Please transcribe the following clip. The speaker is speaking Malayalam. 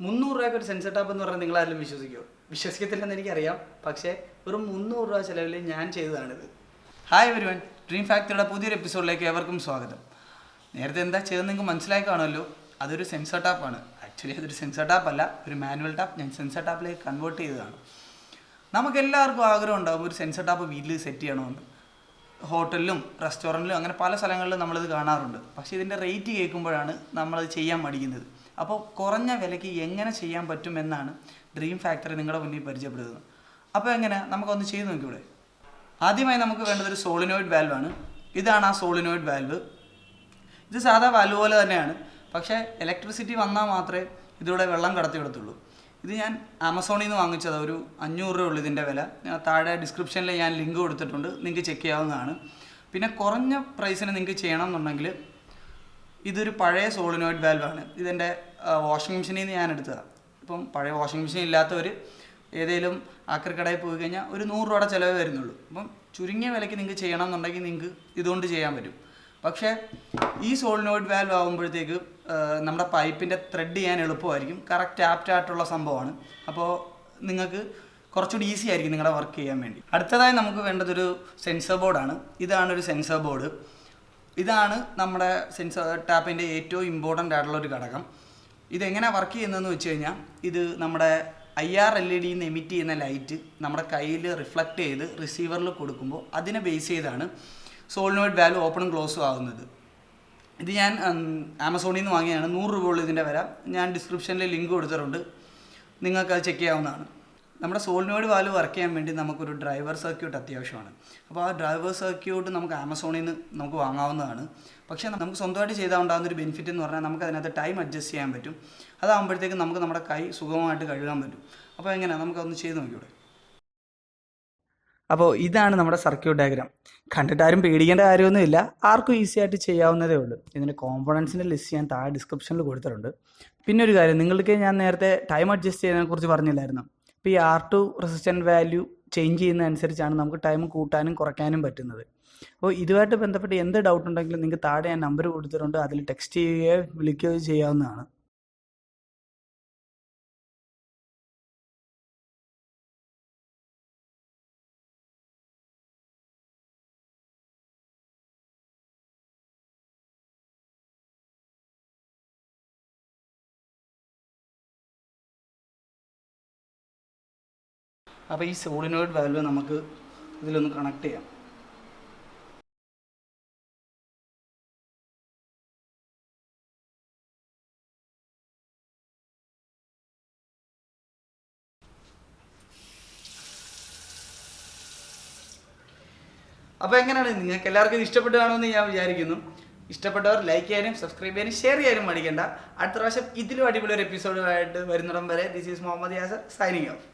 മുന്നൂറ് രൂപയ്ക്ക് ഒരു സെൻസർ ടാപ്പ് എന്ന് പറഞ്ഞാൽ നിങ്ങൾ ആരെങ്കിലും വിശ്വസിക്കുമോ വിശ്വസിക്കത്തില്ലെന്ന് എനിക്കറിയാം. പക്ഷേ ഒരു മുന്നൂറ് രൂപ ചിലവിൽ ഞാൻ ചെയ്തതാണിത്. ഹായ് വരുവൻ ഡ്രീം ഫാക്ടറിയുടെ പുതിയൊരു എപ്പിസോഡിലേക്ക് ഏവർക്കും സ്വാഗതം. നേരത്തെ എന്താ ചെയ്തെന്ന് നിങ്ങൾക്ക് മനസ്സിലായി കാണുമല്ലോ. അതൊരു സെൻസർ ടാപ്പാണ് ആക്ച്വലി അതൊരു സെൻസർ ടാപ്പ് അല്ല. ഒരു മാനുവൽ ടാപ്പ് ഞാൻ സെൻസർ ടാപ്പിലേക്ക് കൺവേർട്ട് ചെയ്തതാണ്. നമുക്ക് എല്ലാവർക്കും ആഗ്രഹം ഉണ്ടാകും ഒരു സെൻസർ ടാപ്പ് വീട്ടിൽ സെറ്റ് ചെയ്യണമെന്ന്. ഹോട്ടലിലും റെസ്റ്റോറന്റിലും അങ്ങനെ പല സ്ഥലങ്ങളിലും നമ്മളിത് കാണാറുണ്ട്. പക്ഷേ ഇതിന്റെ റേറ്റ് കേൾക്കുമ്പോഴാണ് നമ്മളത് ചെയ്യാൻ മടിക്കുന്നത്. അപ്പോൾ കുറഞ്ഞ വിലയ്ക്ക് എങ്ങനെ ചെയ്യാൻ പറ്റും എന്നാണ് ഡ്രീം ഫാക്ടറി നിങ്ങളുടെ മുന്നിൽ പരിചയപ്പെടുത്തുന്നത് അപ്പോൾ എങ്ങനെ? നമുക്കൊന്ന് ചെയ്ത് നോക്കിയൂടെ ആദ്യമായി നമുക്ക് വേണ്ടത് ഒരു സോളിനോയിഡ് വാൽവാണ് ഇതാണ് ആ സോളിനോയിഡ് വാൽവ് ഇത് സാധാ വാൽവ് പോലെ തന്നെയാണ്. പക്ഷേ ഇലക്ട്രിസിറ്റി വന്നാൽ മാത്രമേ ഇതിലൂടെ വെള്ളം കടത്തി വിടത്തുള്ളൂ. ഇത് ഞാൻ ആമസോണിൽ നിന്ന് വാങ്ങിച്ചത് ഒരു അഞ്ഞൂറ് രൂപ ഉള്ളൂ ഇതിന്റെ വില. താഴെ ഡിസ്ക്രിപ്ഷനിൽ ഞാൻ ലിങ്ക് കൊടുത്തിട്ടുണ്ട്. നിങ്ങൾക്ക് ചെക്ക് ചെയ്യാവുന്നതാണ്. പിന്നെ കുറഞ്ഞ പ്രൈസിന് നിങ്ങൾക്ക് ചെയ്യണം എന്നുണ്ടെങ്കിൽ ഇതൊരു പഴയ സോളിനോയിഡ് വാൽവാണ്. ഇതെന്റെ വാഷിംഗ് മെഷീനിൽ നിന്ന് ഞാൻ എടുത്തതാണ് ഇപ്പം പഴയ വാഷിംഗ് മെഷീൻ ഇല്ലാത്തവർ ഏതെങ്കിലും ആക്രിക്കടയിൽ പോയി കഴിഞ്ഞാൽ ഒരു നൂറ് രൂപയുടെ ചിലവ് വരുന്നുള്ളൂ. അപ്പം ചുരുങ്ങിയ വിലയ്ക്ക് നിങ്ങൾക്ക് ചെയ്യണം എന്നുണ്ടെങ്കിൽ നിങ്ങൾക്ക് ഇതുകൊണ്ട് ചെയ്യാൻ പറ്റും. പക്ഷേ ഈ സോളിനോയിഡ് വാൽവ് ആകുമ്പോഴത്തേക്ക് നമ്മുടെ പൈപ്പിന്റെ ത്രെഡ് ചെയ്യാൻ എളുപ്പമായിരിക്കും. കറക്റ്റ് ആപ്റ്റ് ആയിട്ടുള്ള സംഭവമാണ്. അപ്പോൾ നിങ്ങൾക്ക് കുറച്ചുകൂടി ഈസി ആയിരിക്കും നിങ്ങളുടെ വർക്ക് ചെയ്യാൻ വേണ്ടി. അടുത്തതായി നമുക്ക് വേണ്ടതൊരു സെൻസർ ബോർഡാണ്. ഇതാണ് ഒരു സെൻസർ ബോർഡ്. ഇതാണ് നമ്മുടെ സെൻസർ ടാപ്പിന്റെ ഏറ്റവും ഇമ്പോർട്ടന്റ് ആയിട്ടുള്ള ഒരു ഘടകം. ഇതെങ്ങനെ വർക്ക് ചെയ്യുന്നതെന്ന് വെച്ച് കഴിഞ്ഞാൽ ഇത് നമ്മുടെ ഐ ആർ എൽ ഇ ഡിന്ന് എമിറ്റ് ചെയ്യുന്ന ലൈറ്റ് നമ്മുടെ കയ്യിൽ റിഫ്ലക്റ്റ് ചെയ്ത് റിസീവറിൽ കൊടുക്കുമ്പോൾ അതിനെ ബേസ് ചെയ്താണ് സോളിനോയിഡ് വാൽവ് ഓപ്പണും ക്ലോസും ആകുന്നത് ഇത് ഞാൻ ആമസോണിൽ നിന്ന് വാങ്ങിയാണ് നൂറ് രൂപ ഉള്ളൂ ഇതിന്റെ വില. ഞാൻ ഡിസ്ക്രിപ്ഷനിൽ ലിങ്ക് കൊടുത്തിട്ടുണ്ട്. നിങ്ങൾക്ക് അത് ചെക്ക് ചെയ്യാവുന്നതാണ്. നമ്മുടെ സോളിനോയിഡ് വാൽവ് വർക്ക് ചെയ്യാൻ വേണ്ടി നമുക്കൊരു ഡ്രൈവർ സർക്യൂട്ട് അത്യാവശ്യമാണ്. അപ്പോൾ ആ ഡ്രൈവർ സർക്യൂട്ട് നമുക്ക് ആമസോണിൽ നിന്ന് നമുക്ക് വാങ്ങാവുന്നതാണ്. പക്ഷേ നമുക്ക് സ്വന്തമായിട്ട് ചെയ്താൽ ഉണ്ടാകുന്ന ഒരു ബെനിഫിറ്റ് എന്ന് പറഞ്ഞാൽ നമുക്ക് അതിനകത്ത് ടൈം അഡ്ജസ്റ്റ് ചെയ്യാൻ പറ്റും. അതാകുമ്പോഴത്തേക്കും നമുക്ക് നമ്മുടെ കൈ സുഗമമായിട്ട് കഴുകാൻ പറ്റും. അപ്പോൾ എങ്ങനെയാണ് നമുക്കതൊന്ന് ചെയ്ത് നോക്കിയൂടെ അപ്പോൾ ഇതാണ് നമ്മുടെ സർക്യൂട്ട് ഡയഗ്രാം കണ്ടിട്ട് ആരും പേടിക്കേണ്ട കാര്യമൊന്നുമില്ല. ആർക്കും ഈസി ആയിട്ട് ചെയ്യാവുന്നതേ ഉള്ളൂ. ഇതിന്റെ കോമ്പണൻസിന്റെ ലിസ്റ്റ് ഞാൻ താഴെ ഡിസ്ക്രിപ്ഷനിൽ കൊടുത്തിട്ടുണ്ട്. പിന്നെ ഒരു കാര്യം നിങ്ങൾക്ക് ഞാൻ നേരത്തെ ടൈം അഡ്ജസ്റ്റ് ചെയ്യുന്നതിനെ കുറിച്ച് പറഞ്ഞില്ലായിരുന്നു? ഇപ്പോൾ ഈ R two resistant value change ചെയ്യുന്നതനുസരിച്ചാണ് നമുക്ക് ടൈം കൂട്ടാനും കുറയ്ക്കാനും പറ്റുന്നത്. അപ്പോൾ ഇതുമായിട്ട് ബന്ധപ്പെട്ട് എന്ത് ഡൗട്ട് ഉണ്ടെങ്കിലും നിങ്ങൾക്ക് താഴെ ഞാൻ നമ്പർ കൊടുത്തിട്ടുണ്ട് അതിൽ ടെക്സ്റ്റ് ചെയ്യുകയോ വിളിക്കുകയോ ചെയ്യാവുന്നതാണ്. അപ്പോൾ ഈ സോളിനോയിഡ് വാല്യൂ നമുക്ക് ഇതിലൊന്ന് കണക്ട് ചെയ്യാം. അപ്പോൾ എങ്ങനെയാണ്? നിങ്ങൾക്ക് എല്ലാവർക്കും ഇത് കാണുമെന്ന് ഞാൻ വിചാരിക്കുന്നു. ഇഷ്ടപ്പെട്ടവർ ലൈക്ക് ചെയ്യാനും സബ്സ്ക്രൈബ് ചെയ്യാനും ഷെയർ ചെയ്യാനും മടിക്കേണ്ട. അടുത്ത പ്രാവശ്യം ഇതിലും അടിപൊളി ഒരു എപ്പിസോഡുമായിട്ട് വരുന്നിടം വരെ this is Muhammad Yasir signing off